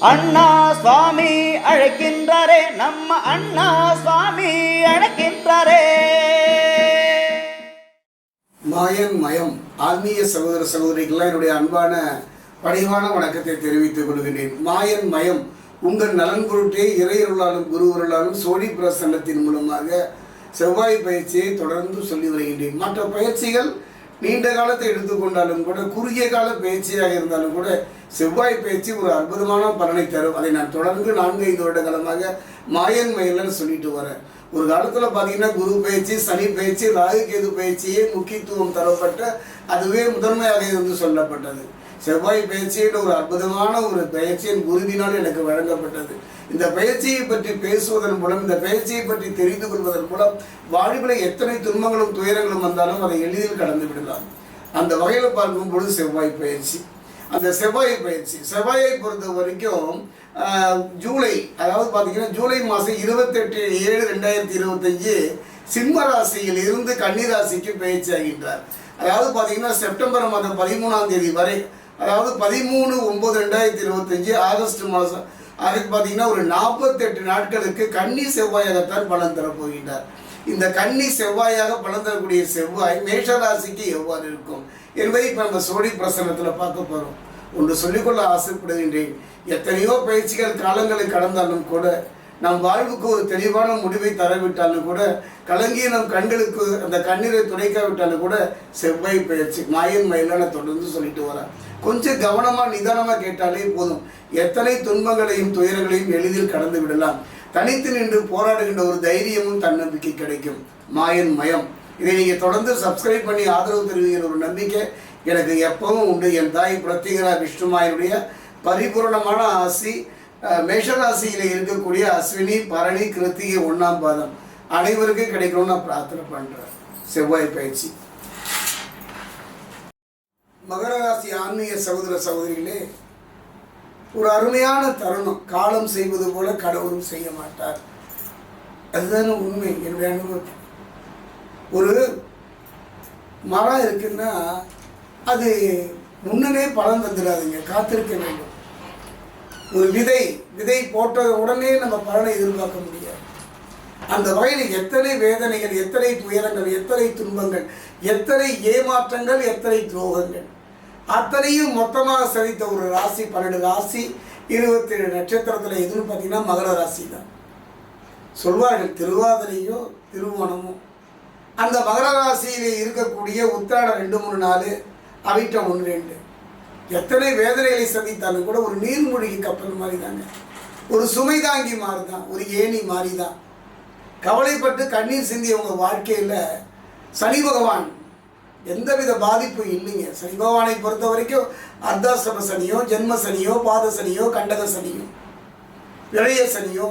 அண்ணா சுவாமி அழைக்கின்றாரே நம்ம அண்ணா சுவாமி அழைக்கின்றாரே. மாயன் மயம் ஆன்மீக சகோதர சகோதரிகள்லாம் என்னுடைய அன்பான பணிவான வணக்கத்தை தெரிவித்துக் கொள்கிறேன் மாயன் மயம் உங்கள் நலன் பொருட்டே இறையருளாலும் குருவருளாலும் சோழி பிரசன்னத்தின் மூலமாக செவ்வாய் பயிற்சியை தொடர்ந்து சொல்லி வருகின்றேன். மற்ற பயிற்சிகள் நீண்ட காலத்தை எடுத்துக்கொண்டாலும் கூட குறுகிய கால பயிற்சியாக இருந்தாலும் கூட செவ்வாய் பயிற்சி ஒரு அற்புதமான பலனை தரும். அதை நான் தொடர்ந்து நான்கு ஐந்து வருட காலமாக மாயன் மயிலன்னு சொல்லிட்டு வரேன். ஒரு காலத்தில் பார்த்தீங்கன்னா குரு பயிற்சி சனி பயிற்சி ராகு கேது பயிற்சியே முக்கியத்துவம் தரப்பட்ட அதுவே முதன்மையாக இருந்து சொல்லப்பட்டது. செவ்வாய் பயிற்சியின் ஒரு அற்புதமான ஒரு பயிற்சியின் குருவினால் எனக்கு வழங்கப்பட்டது. இந்த பயிற்சியை பற்றி பேசுவதன் மூலம் இந்த பயிற்சியை பற்றி தெரிந்து கொள்வதன் மூலம் வாழ்வில் எத்தனை துன்பங்களும் துயரங்களும் வந்தாலும் அதை எளிதில் கடந்து விடலாம். அந்த வகையில் பார்க்கும் பொழுது செவ்வாய் பயிற்சி. அந்த செவ்வாய் பயிற்சி. செவ்வாயை பொறுத்த வரைக்கும் ஜூலை அதாவது பார்த்தீங்கன்னா ஜூலை மாதம் இருபத்தெட்டு ஏழு ரெண்டாயிரத்தி இருபத்தஞ்சு சிம்ம ராசியில் இருந்து கன்னிராசிக்கு பயிற்சி ஆகின்றார். அதாவது பார்த்தீங்கன்னா செப்டம்பர் மாதம் பதிமூணாம் தேதி வரை அதாவது பதிமூணு ஒம்பது ரெண்டாயிரத்தி இருபத்தஞ்சு ஆகஸ்ட் மாதம் அதுக்கு பார்த்தீங்கன்னா ஒரு நாற்பத்தெட்டு நாட்களுக்கு கன்னி செவ்வாயாகத்தான் பலன் தரப்போகின்றார். இந்த கன்னி செவ்வாயாக பலன் தரக்கூடிய செவ்வாய் மேஷராசிக்கு எவ்வாறு இருக்கும் என்பதை இப்போ நம்ம சோழி பிரசனத்தில் பார்க்க போகிறோம் ஒன்று சொல்லிக்கொள்ள ஆசைப்படுகின்றேன். எத்தனையோ பயிற்சிகள் காலங்களை கடந்தாலும் கூட நம் வாழ்வுக்கு ஒரு தெளிவான முடிவை தரவிட்டாலும் கூட கலங்கிய நம் கண்களுக்கு அந்த கண்ணீரை துடைக்காவிட்டாலும் கூட செவ்வாய் பயிற்சி மாயன் மயிலான தொடர்ந்து சொல்லிட்டு வரான் கொஞ்சம் கவனமாக நிதானமாக கேட்டாலே போதும். எத்தனை துன்பங்களையும் துயரங்களையும் எளிதில் கடந்து விடலாம். தனித்து நின்று போராடுகின்ற ஒரு தைரியமும் தன்னம்பிக்கை கிடைக்கும். மாயன் மயம். இதை நீங்கள் தொடர்ந்து சப்ஸ்கிரைப் பண்ணி ஆதரவு தெரிவிக்கிற ஒரு நம்பிக்கை எனக்கு எப்பவும் உண்டு. என் தாய் பிரத்யேகரா விஷ்ணுமாயனுடைய பரிபூர்ணமான ஆசி மேஷராசியில் இருக்கக்கூடிய அஸ்வினி பரணி கிருத்திகை ஒன்றாம் பாதம் அனைவருக்கும் கிடைக்கணும்னு நான் பிரார்த்தனை பண்ணுறேன் செவ்வாய் பயிற்சி. மகர ராசி ஆன்மீக சகோதர சகோதரிகளே ஒரு அருமையான தருணம். காலம் செய்வது போல கடவுளும் செய்ய மாட்டார். அதுதானே உண்மை என்னுடைய அனுபவம். ஒரு மரம் இருக்குன்னா அது முன்னனே பலன் தந்துடாதுங்க காத்திருக்க வேண்டும். ஒரு விதை விதை போட்ட உடனே நம்ம பலனை எதிர்பார்க்க முடியாது. அந்த வகையில் எத்தனை வேதனைகள் எத்தனை துயரங்கள் எத்தனை துன்பங்கள் எத்தனை ஏமாற்றங்கள் எத்தனை துரோகங்கள். அத்தனையும் மொத்தமாக சரித்த ஒரு ராசி பன்னெண்டு ராசி இருபத்தேழு நட்சத்திரத்தில் எதுன்னு பார்த்தீங்கன்னா மகர ராசி தான் சொல்வார்கள் திருவாதிரையோ திருவோணமோ. அந்த மகர ராசியில் இருக்கக்கூடிய உத்திராடம் ரெண்டு மூணு நாலு அவிட்டம் ஒன்று ரெண்டு. எத்தனை வேதனைகளை சந்தித்தாலும் கூட ஒரு நீர்மூழ்கி கப்பல் மாதிரி தாங்க ஒரு சுமை தாங்கி மாதிரி தான் ஒரு ஏணி மாறி தான் கவலைப்பட்டு கண்ணீர் சிந்தியவங்க வாழ்க்கையில் சனி பகவான் எந்தவித பாதிப்பும் இல்லைங்க. சனி பகவானை பொறுத்த வரைக்கும் அர்த்தாசிரம சனியோ ஜென்ம சனியோ பாத சனியோ கண்டக சனியோ இளைய சனியோ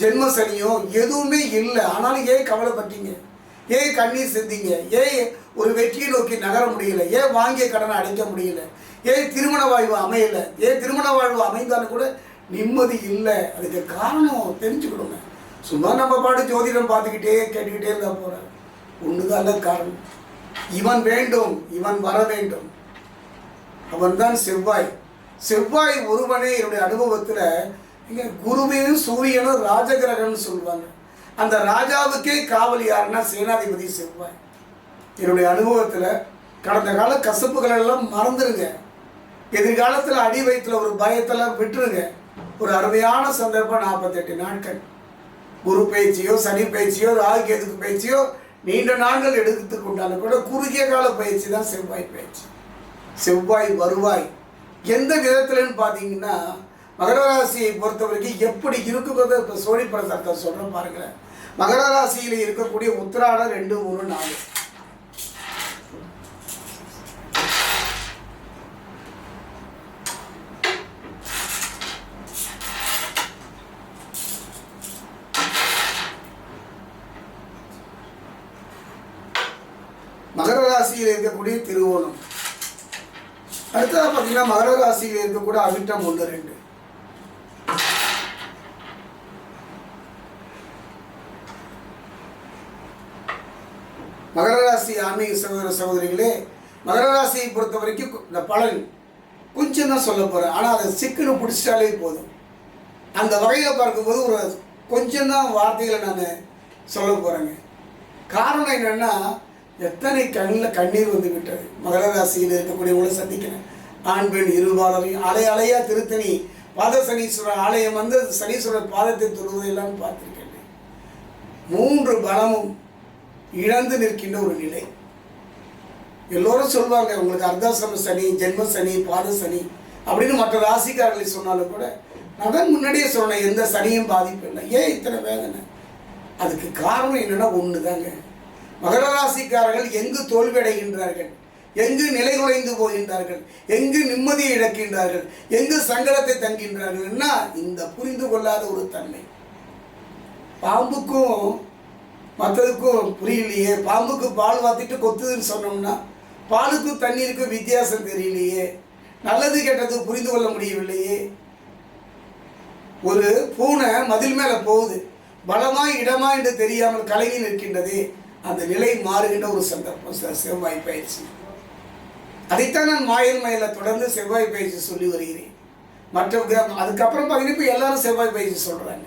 ஜென்ம சனியோ எதுவுமே இல்லை. ஆனாலும் ஏன் கவலைப்பட்டீங்க? ஏன் கண்ணீர் சிந்திங்க? ஏன் ஒரு வெற்றியை நோக்கி நகர முடியல? ஏன் வாங்கிய கடனை அடைக்க முடியல? ஏன் திருமண வாழ்வு அமையல? ஏன் திருமண வாழ்வு அமைந்தாலும் கூட நிம்மதி இல்லை. அதுக்கு காரணம் தெரிஞ்சுக்கணுங்க. சும்மா நம்ம பாட்டு ஜோதிடம் பார்த்துக்கிட்டே கேட்டுக்கிட்டே இருந்தால் போகிறேன் ஒன்றுதான் காரணம் இவன் வேண்டும் இவன் வர வேண்டும். அவன்தான் செவ்வாய். செவ்வாய் ஒருவனே என்னுடைய அனுபவத்தில் இங்கே குருவையும் சூரியனும் ராஜகிரகம்னு சொல்லுவாங்க. அந்த ராஜாவுக்கே காவல் யாருன்னா சேனாதிபதி செவ்வாய். என்னுடைய அனுபவத்தில் கடந்த கால கசப்புகள் எல்லாம் மறந்துடுங்க எதிர்காலத்தில் அடி வயிற்றுல ஒரு பயத்தெல்லாம் விட்டுருங்க. ஒரு அருமையான சந்தர்ப்பம் நாற்பத்தெட்டு நாட்கள். குரு பயிற்சியோ சனி பயிற்சியோ ராகு கேதுக்கு பயிற்சியோ நீண்ட நாட்கள் எடுத்துக்கொண்டாலும் கூட குறுகிய கால பயிற்சி தான் செவ்வாய் பயிற்சி. செவ்வாய் வருவாய் எந்த விதத்துலன்னு பார்த்தீங்கன்னா மகர ராசியை பொறுத்த வரைக்கும் எப்படி இருக்குங்கிறத இப்போ சோழி பிரசாத்தை சொல்கிறேன் பாருங்களேன். மகர ராசியில் இருக்கக்கூடிய உத்திராடம் ரெண்டு மூணு நாலு மகர ராசியில் இருக்கக்கூடிய திருவோணம். அடுத்ததாக பார்த்தீங்கன்னா மகர ராசியில் இருக்கக்கூடிய அவிட்டம் ஒன்று ரெண்டு. மகர ராசி ஆன்மீக சகோதர சகோதரிகளே மகர ராசியை பொறுத்த வரைக்கும் இந்த பலன் கொஞ்சம் கொஞ்சம் தான் சொல்ல போகிறேன் ஆனால் அதை சிக்கனு பிடிச்சிட்டாலே போதும். அந்த வகையில் பார்க்கும்போது ஒரு கொஞ்சம் தான் வார்த்தைகளை நான் சொல்ல போகிறேங்க காரணம் என்னென்னா எத்தனை கண்ணில் கண்ணீர் வந்து விட்டது? மகர ராசியில் இருக்கக்கூடியவங்களை சந்திக்கிறேன். ஆண் பெண் இருபாலரையும் அலை அலையா திருத்தணி பாத சனீஸ்வரர் ஆலயம் வந்து சனீஸ்வரர் பாதத்தை தொழுவதையெல்லாம் பார்த்திருக்கேன். மூன்று பலமும் இழந்து நிற்கின்ற ஒரு நிலை. எல்லோரும் சொல்லுவாங்க உங்களுக்கு அர்த்தாசிரம சனி ஜென்ம சனி பாத சனி அப்படின்னு மற்ற ராசிக்காரர்களை சொன்னாலும் கூட நான் தான் முன்னாடியே சொன்னேன் எந்த சனியும் பாதிப்பு இல்லை. ஏன் இத்தனை வேதனை? அதுக்கு காரணம் என்னென்னா ஒன்று தாங்க மகர ராசிக்காரர்கள் எங்கு தோல்வியடைகின்றார்கள்? எங்கு நிலை குலைந்து போகின்றார்கள்? எங்கு நிம்மதியை இழக்கின்றார்கள்? எங்கு சங்கடத்தை தங்கின்றார்கள்னா இந்த புரிந்து கொள்ளாத ஒரு தன்மை. பாம்புக்கும் மற்றதுக்கும் புரியலையே. பாம்புக்கு பால் வாத்திட்டு கொத்துதுன்னு சொன்னோம்னா பாலுக்கும் தண்ணீருக்கும் வித்தியாசம் தெரியலையே. நல்லது கெட்டது புரிந்து கொள்ள முடியவில்லையே. ஒரு பூனை மதில் மேலே போகுது. பலமா இடமா என்று தெரியாமல் கலங்கி நிற்கின்றதே. அந்த நிலை மாறுகின்ற ஒரு சந்தர்ப்பம் செவ்வாய் பயிற்சி. அதைத்தான் நான் மாயன் மயில தொடர்ந்து செவ்வாய் பயிற்சி சொல்லி வருகிறேன். மற்ற கிரகம் அதுக்கப்புறம் பார்த்தீங்கன்னா இப்போ எல்லாரும் செவ்வாய் பயிற்சி சொல்கிறாங்க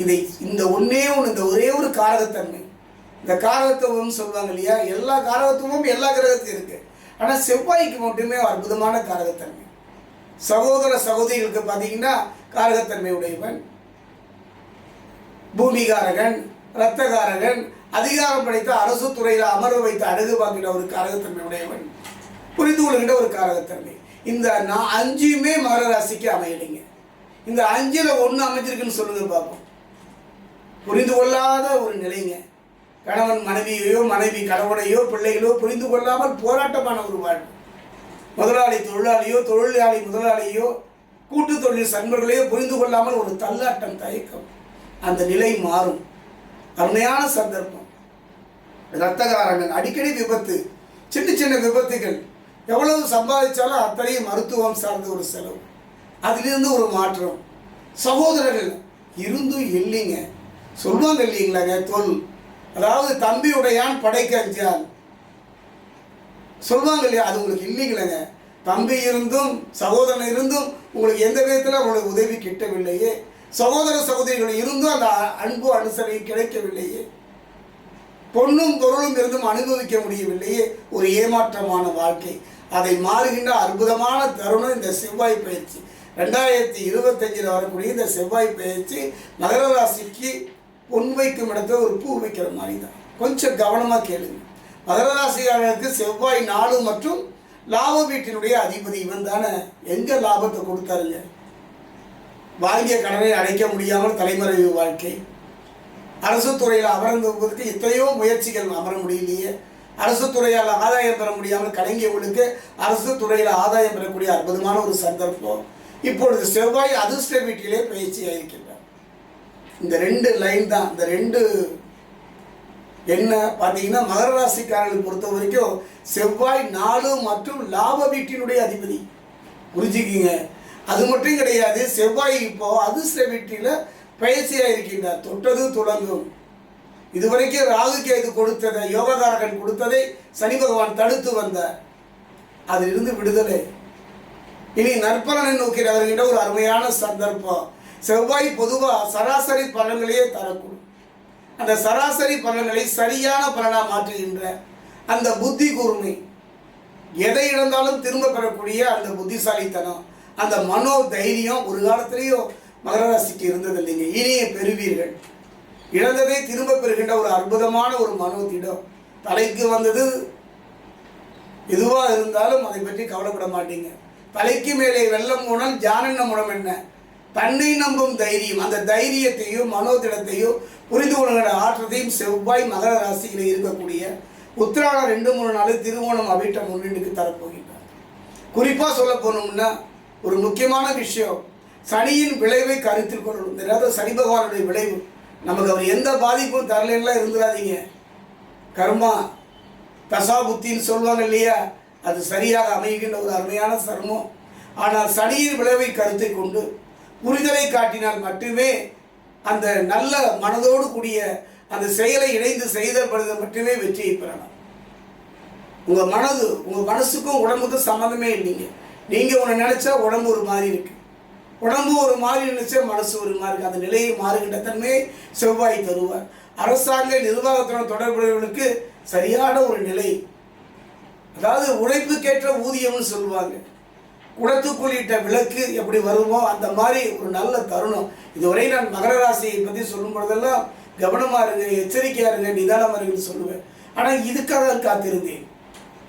இதை இந்த ஒன்றே ஒன்று இந்த ஒரே ஒரு காரகத்தன்மை. இந்த காரகத்துவம்னு சொல்லுவாங்க இல்லையா? எல்லா காரகத்துவமும் எல்லா கிரகத்துக்கும் இருக்கு. ஆனால் செவ்வாய்க்கு மட்டுமே அற்புதமான காரகத்தன்மை. சகோதர சகோதரிகளுக்கு பார்த்தீங்கன்னா காரகத்தன்மை உடையவன் பூமிகாரகன் இரத்தகாரகன் அதிகாரம் படைத்த அரசு துறையில் அமர வைத்து அழகு பார்க்கிற ஒரு காரகத்தன்மை உடையவன். புரிந்து கொள்கின்ற ஒரு காரகத்தன்மை. இந்த நான் அஞ்சுமே மகர ராசிக்கு அமையலைங்க. இந்த அஞ்சில் ஒன்று அமைஞ்சிருக்குன்னு சொல்லுங்க பார்ப்போம் புரிந்து கொள்ளாத ஒரு நிலைங்க. கணவன் மனைவியையோ மனைவி கணவனையோ பிள்ளைகளோ புரிந்து கொள்ளாமல் போராட்டமான ஒரு வாழ்வு. முதலாளி தொழிலாளியோ தொழிலாளி முதலாளியோ கூட்டு தொழில் சண்பர்களையோ புரிந்து கொள்ளாமல் ஒரு தள்ளாட்டம் தயக்கம். அந்த நிலை மாறும். அருமையான சந்தர்ப்பம். ரத்தகாரங்கள் அடிக்கடி விபத்து சின்ன சின்ன விபத்துகள். எவ்வளவு சம்பாதிச்சாலும் அத்தனையும் மருத்துவம் சார்ந்த ஒரு செலவு. அதிலிருந்து ஒரு மாற்றம். சகோதரர்கள் இருந்தும் இல்லைங்க. சொல்லுவாங்க இல்லைங்களாங்க தொல் அதாவது தம்பி உடையான் படைக்க அஞ்சான். சொல்லுவாங்க இல்லையா அது உங்களுக்கு இல்லைங்களேங்க. தம்பி இருந்தும் சகோதரன் இருந்தும் உங்களுக்கு எந்த விதத்தில் உங்களுக்கு உதவி கிட்டவில்லையே. சகோதர சகோதரிகள் இருந்தும் அந்த அன்பு அனுசரணை கிடைக்கவில்லையே. பொண்ணும் பொருளும் இருந்தும் அனுபவிக்க முடியவில்லையே. ஒரு ஏமாற்றமான வாழ்க்கை. அதை மாறுகின்ற அற்புதமான தருணம் இந்த செவ்வாய் பயிற்சி. ரெண்டாயிரத்தி இருபத்தஞ்சில் வரக்கூடிய இந்த செவ்வாய் பயிற்சி மகர ராசிக்கு பொன் வைக்கும் இடத்துல ஒரு பூ வைக்கிற மாதிரி தான் கொஞ்சம் கவனமாக கேளுங்க. மகர ராசிக்காரர்களுக்கு செவ்வாய் நாலு மற்றும் லாப வீட்டினுடைய அதிபதி இவன் தானே எங்கே லாபத்தை கொடுத்தாருங்க? வாங்கிய கடனை அடைக்க முடியாமல் தலைமறைவு வாழ்க்கை. அரசு துறையில் அமர்ந்தவங்களுக்கு எத்தனையோ முயற்சிகள் அமர முடியலையே. அரசு துறையால் ஆதாயம் பெற முடியாமல் கலைஞர்களுக்கு அரசு துறையில் ஆதாயம் பெறக்கூடிய அற்புதமான ஒரு சந்தர்ப்பம். இப்பொழுது செவ்வாய் அதிர்ஷ்ட வீட்டிலே பயிற்சியாக இருக்கின்றார் இந்த ரெண்டு லைன் தான் இந்த ரெண்டு என்ன பார்த்தீங்கன்னா மகர ராசிக்காரர்களை பொறுத்த வரைக்கும் செவ்வாய் நாலு மற்றும் லாப வீட்டினுடைய அதிபதி. புரிஞ்சுக்கிங்க? அது மட்டும் கிடையாது செவ்வாய் இப்போ அதிர்ஷ்ட வீட்டில் பயிற்சியாக இருக்கின்றார். தொட்டது தொடங்கும். இதுவரைக்கும் ராகு கேது கொடுத்ததை யோகதாரகன் கொடுத்ததை சனி பகவான் தடுத்து வந்தார். அதிலிருந்து விடுதலை. இனி நற்பலனை நோக்கி வருகின்ற ஒரு அருமையான சந்தர்ப்பம். செவ்வாய் பொதுவாக சராசரி பலன்களையே தரக்கூடும். அந்த சராசரி பலன்களை சரியான பலனாக மாற்றுகின்ற அந்த புத்தி கூர்மை. எதை இழந்தாலும் திரும்ப பெறக்கூடிய அந்த புத்திசாலித்தனம். அந்த மனோ தைரியம் ஒரு காலத்திலேயோ மகராசிக்கு இருந்தது இல்லைங்க இனிய பெறுவீர்கள். இழந்ததை திரும்ப பெறுகின்ற ஒரு அற்புதமான ஒரு மனோ திடம். தலைக்கு வந்தது எதுவாக இருந்தாலும் அதை பற்றி கவலைப்பட மாட்டீங்க. தலைக்கு மேலே வெள்ளம் மூலம் ஜானன மூலம் என்ன? தன்னை நம்பும் தைரியம். அந்த தைரியத்தையும் மனோதிடத்தையும் புரிந்து கொள்கிற ஆற்றத்தையும் செவ்வாய் மகர ராசியில் இருக்கக்கூடிய உத்திராடம் ரெண்டு மூணு நாள் திருவோணம் அபிட்டம் முன்னினுக்கு தரப்போகின்றார். குறிப்பாக சொல்ல போனோம்னா ஒரு முக்கியமான விஷயம். சனியின் விளைவை கருத்தில் கொள்ளணும். இந்த சனி பகவானுடைய விளைவு. நமக்கு அவர் எந்த பாதிப்பும் தரலாம் இருந்துடாதீங்க கர்மா தசா புத்தின்னு சொல்லுவாங்க இல்லையா? அது சரியாக அமைகின்ற ஒரு அருமையான சர்மம். ஆனால் சனியின் விளைவை கருத்தை கொண்டு புரிதலை காட்டினால் மட்டுமே அந்த நல்ல மனதோடு கூடிய அந்த செயலை இணைந்து செய்தல் மட்டுமே வெற்றியை பெறலாம். உங்கள் மனது உங்கள் மனசுக்கும் உடம்புக்கும் சம்மந்தமே இல்லைங்க. நீங்கள் உன்னை நினச்சா உடம்பு ஒரு மாதிரி இருக்கு. உடம்பு ஒரு மாதிரி நினைச்சா மனசு ஒரு மாதிரி இருக்கு. அந்த நிலையை மாறுகின்ற தன்மையை செவ்வாய் தருவார். அரசாங்க நிர்வாகத்துடன் தொடர்புடையவர்களுக்கு சரியான ஒரு நிலை. அதாவது உழைப்புக்கேற்ற ஊதியம்னு சொல்லுவாங்க. குடத்துக்குள்ளிட்ட விளக்கு எப்படி வருமோ அந்த மாதிரி ஒரு நல்ல தருணம். இதுவரை நான் மகர ராசியை பற்றி சொல்லும் பொழுதெல்லாம் கவனமாக இருங்க எச்சரிக்கையாக இருங்க நிதானமாக இருங்கன்னு சொல்லுவேன். ஆனால் இதுக்காக காத்திருந்தேன்.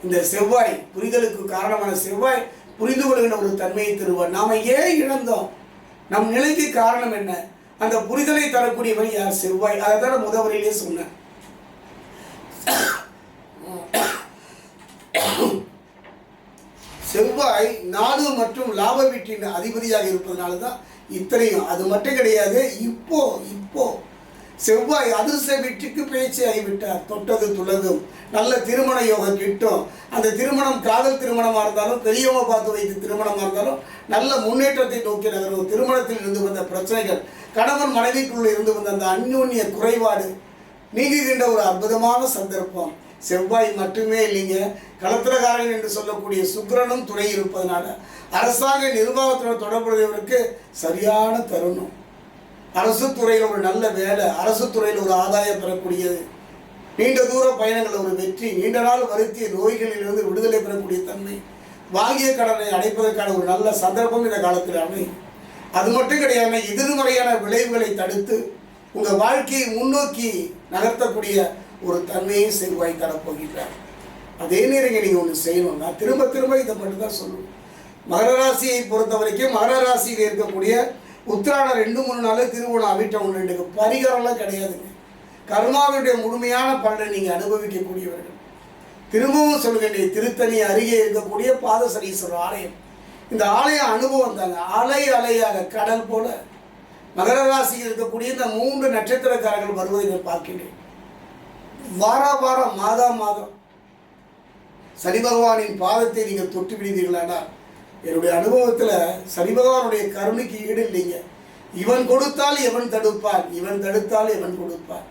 இந்த செவ்வாய் புரிதலுக்கு காரணமான செவ்வாய் புரிந்து கொள்கின்ற ஒரு தன்மையை தருவார். நாம் ஏன் இழந்தோம்? நம் நிலைக்கு காரணம் என்ன? அந்த புரிதலை தரக்கூடியவன் யார்? செவ்வாய். அதை தான் முதவரையிலே சொன்னேன். செவ்வாய் நாடு மற்றும் லாப வீட்டின் அதிபதியாக இருப்பதனால தான் இத்தனையும். அது மட்டும் கிடையாது. இப்போ இப்போ செவ்வாய் அதிர்ஷ்ட வீட்டுக்கு பேச்சு ஆகிவிட்டார். தொட்டது துலகும் நல்ல திருமண யோகம் கிட்டும். அந்த திருமணம் காதல் திருமணமாக இருந்தாலும் பெரியவங்க பார்த்து வைத்து திருமணமாக இருந்தாலும் நல்ல முன்னேற்றத்தை நோக்கி நகரும். திருமணத்தில் இருந்து வந்த பிரச்சனைகள் கணவன் மனைவிக்குள்ளே இருந்து வந்த அந்த அந்யோன்ய குறைபாடு நீங்குகின்ற ஒரு அற்புதமான சந்தர்ப்பம். செவ்வாய் மட்டுமே இல்லைங்க. களத்திரகாரன் என்று சொல்லக்கூடிய சுக்கிரனும் துணை இருப்பதனால அரசாங்க நிர்வாகத்துடன் தொடர்புடையவருக்கு சரியான தருணம். அரசு துறையில் ஒரு நல்ல வேலை அரசு துறையில் ஒரு ஆதாயம் பெறக்கூடியது. நீண்ட தூர பயணங்கள் ஒரு வெற்றி நீண்ட நாள் வருத்திய நோய்களிலிருந்து விடுதலை பெறக்கூடிய தன்மை வாங்கிய கடனை அடைப்பதற்கான ஒரு நல்ல சந்தர்ப்பம் இந்த காலத்தில் அமையும். அது மட்டும் கிடையாமல் எதிர்மறையான விளைவுகளை தடுத்து உங்கள் வாழ்க்கையை முன்னோக்கி நகர்த்தக்கூடிய ஒரு தன்மையை செவ்வாய் தரப்போகின்றார் அதே நேரம் நீங்கள் ஒன்று செய்யணும்னா திரும்ப திரும்ப இதை மட்டும் தான் சொல்லுவேன் மகர ராசியை பொறுத்த வரைக்கும் மகர ராசியில் இருக்கக்கூடிய உத்திராடம் ரெண்டு மூணு நாள் திருவோணம் அவிட்ட ஒன்று ரெண்டுக்கு பரிகாரம்லாம் கிடையாதுங்க. கர்மாவுடைய முழுமையான பலனை நீங்கள் அனுபவிக்கக்கூடியவர்கள். திரும்பவும் சொல்கின்ற திருத்தணி அருகே இருக்கக்கூடிய பாதசரீஸ்வரர் ஆலயம். இந்த ஆலய அனுபவம் தாங்க அலை அலையாக கடல் போல மகர ராசியில் இருக்கக்கூடிய இந்த மூன்று நட்சத்திரக்காரர்கள் வருவதை நான் பார்க்கின்றேன். வார வாரம் மாதா மாதம் சனி பகவானின் பாதத்தை நீங்கள் தொட்டு விடுவீர்களானால் என்னுடைய அனுபவத்தில் சனி பகவானுடைய கருணைக்கு ஈடு இல்லைங்க. இவன் கொடுத்தால் எவன் தடுப்பான் இவன் தடுத்தால் எவன் கொடுப்பான்.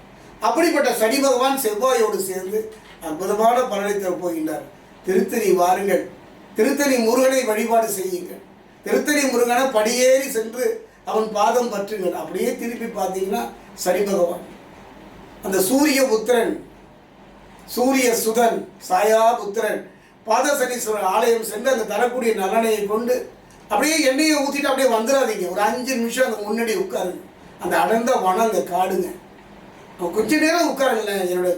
அப்படிப்பட்ட சனி பகவான் செவ்வாயோடு சேர்ந்து அற்புதமான பலனை தரப் போகின்றார். திருத்தணி வாருங்கள். திருத்தணி முருகனை வழிபாடு செய்யுங்கள். திருத்தணி முருகனை படியேறி சென்று அவன் பாதம் பற்றுங்கள். அப்படியே திருப்பி பார்த்தீங்கன்னா சனி பகவான் அந்த சூரிய புத்திரன் சூரிய சுதன் சாயா புத்திரன் பாதசனீஸ்வரர் ஆலயம் சென்று அந்த தரக்கூடிய நலனையை கொண்டு அப்படியே எண்ணெயை ஊற்றிட்டு அப்படியே வந்துடாதீங்க ஒரு அஞ்சு நிமிஷம் அந்த முன்னாடி உட்காருங்க. அந்த அடர்ந்த வனம் அந்த காடுங்க. அவன் கொஞ்ச நேரம் உட்காருங்கள என்னோட.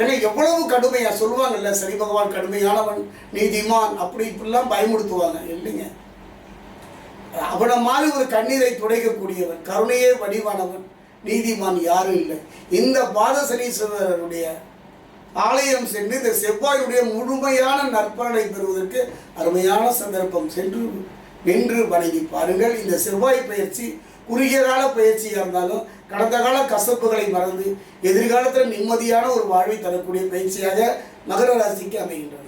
ஏன்னா எவ்வளவு கடுமையாக சொல்லுவாங்கல்ல சரி பகவான் கடுமையானவன் நீதிமான் அப்படி இப்படிலாம் பயமுடுத்துவாங்க இல்லைங்க. அவனை மாதிரி ஒரு கண்ணீரை துடைக்கக்கூடியவன் கருணையே வடிவானவன் நீதிமான் யாரும் இல்லை. இந்த பாதசனீஸ்வரருடைய ஆலயம் சென்று இந்த செவ்வாயுடைய முழுமையான நற்பலனை பெறுவதற்கு அருமையான சந்தர்ப்பம். சென்று நின்று வணங்கி பாருங்கள். இந்த செவ்வாய் பயிற்சி குறுகிய கால பயிற்சியாக இருந்தாலும் கடந்த கால கசப்புகளை மறந்து எதிர்காலத்தில் நிம்மதியான ஒரு வாழ்வை தரக்கூடிய பயிற்சியாக மகர ராசிக்கு அமைகின்றன